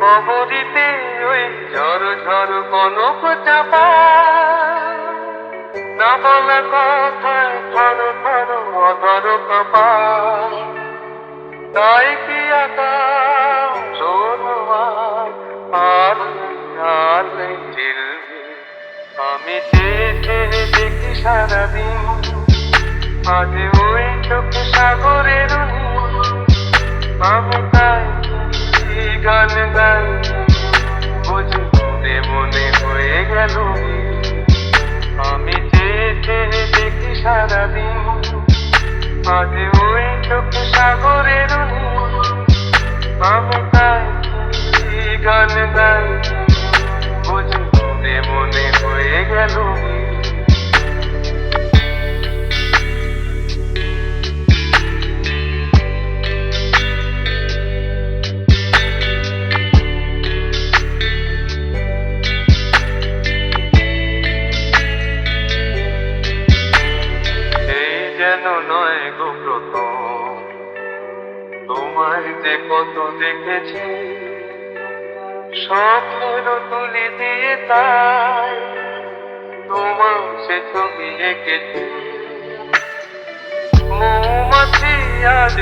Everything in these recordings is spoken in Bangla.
কবরিতে ওই ঝর ঝর কনক চাপা না বলা কথায় থর তাই কি আর আমি দেখে দেখি সারাদিন। আজ ওই চোখ সাগরের দেখেছি স্বপ্নের তুলি দিয়ে তাই তোমার সে তুমি এঁকেছি। মৌমাছি আজ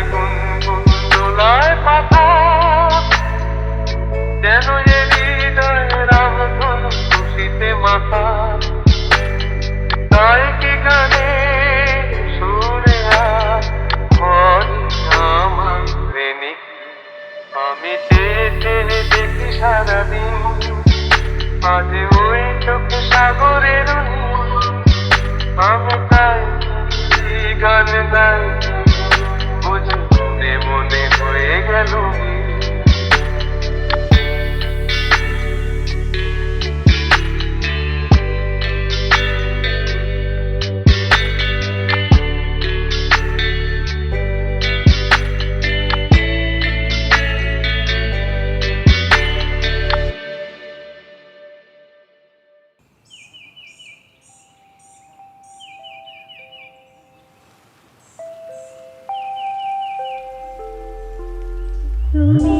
me.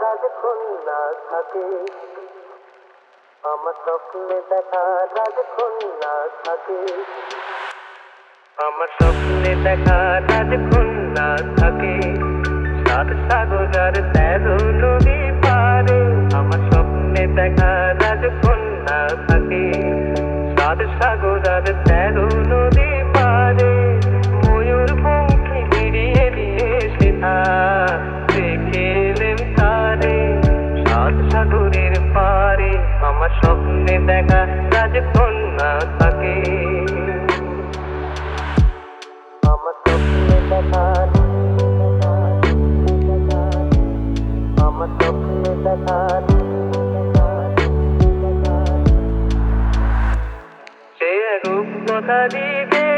রাজকন্যা থাকে। আমার স্বপ্নে থাকে। আমার স্বপ্নে দেখা রাজকন্যা থাকে। সাত সাগর তেরো নদী পারে। আমার স্বপ্নে দেখা রাজকন্যা থাকে। সাত সাগর কথা দিবে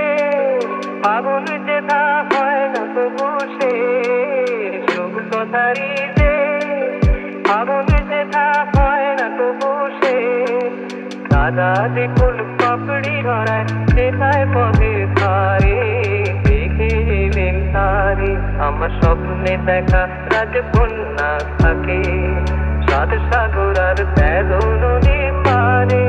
পাগল যেটা হয় না তবু সে রূপ কথা দিবে পাগল যেটা হয় না তবু সে। দাদা যে ফুল পাপড়ি ধরায় সেটাই পথে ধারে, দেখে এলেন তারে। আমার স্বপ্নে দেখা রাজকন্যা থাকে, সাত সাগর আর তেরো নদী পারে।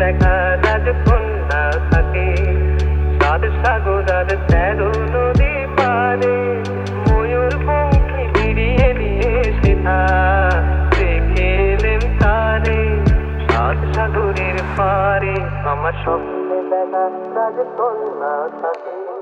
দেখা রাজকন্যা থাকে। সাত সাগর আর তেরো নদী পারে। ময়ূর পঙ্খী দিয়ে সেটা দেখে এলেন সাত সাগরের পারে আমার স্বপ্নে দেখা রাজকন্যা থাকে।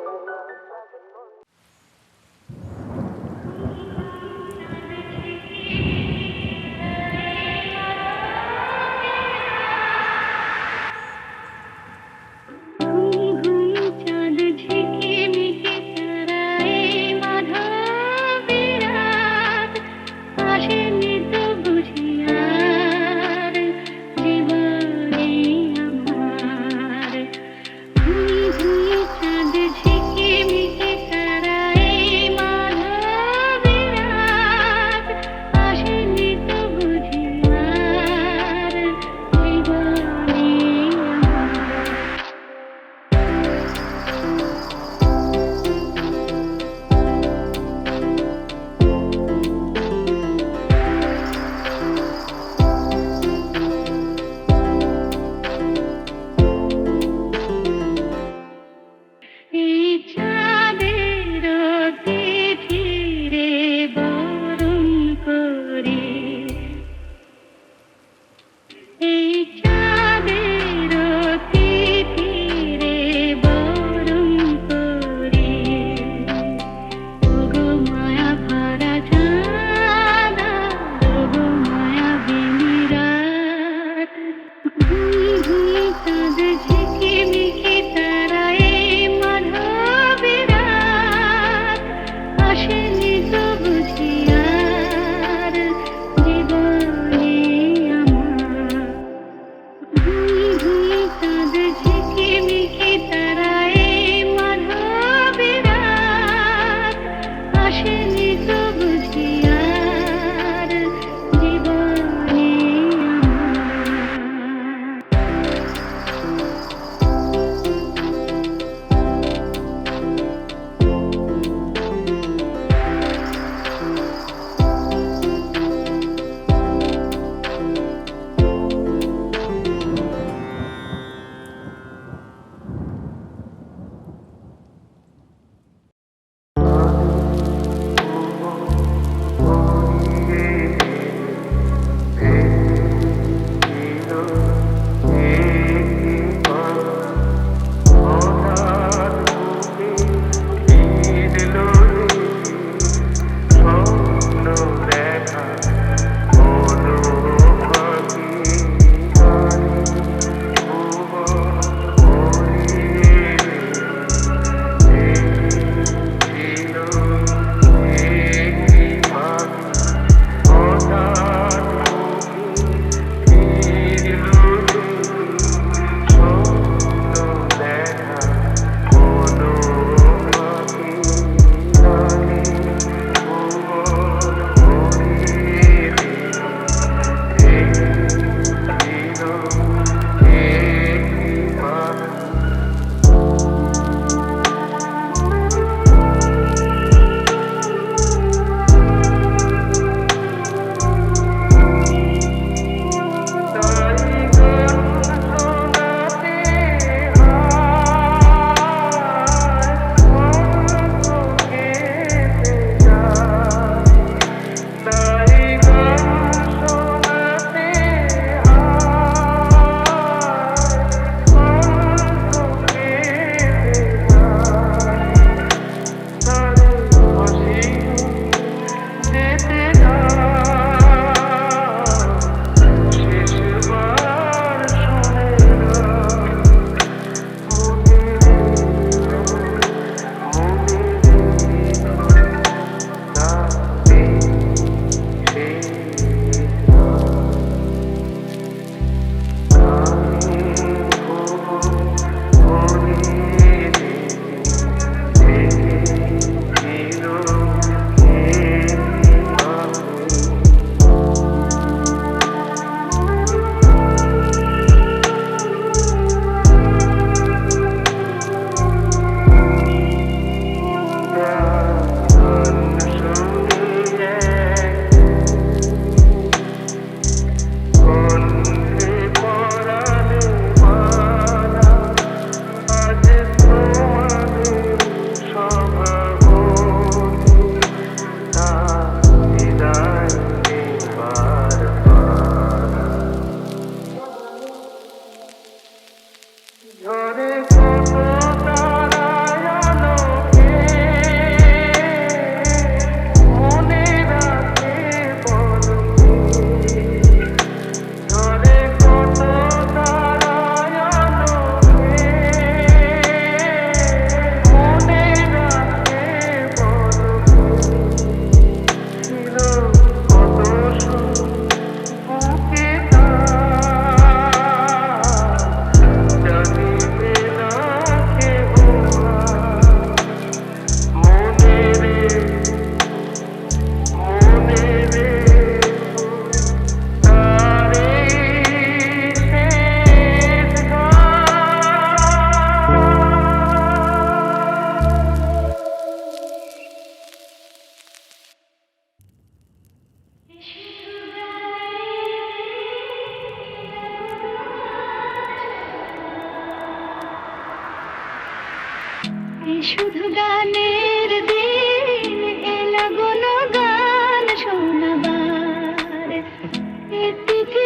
এ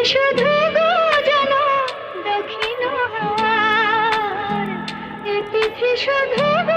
শুধু গো দক্ষিণ হাওয়ার। এ শুধু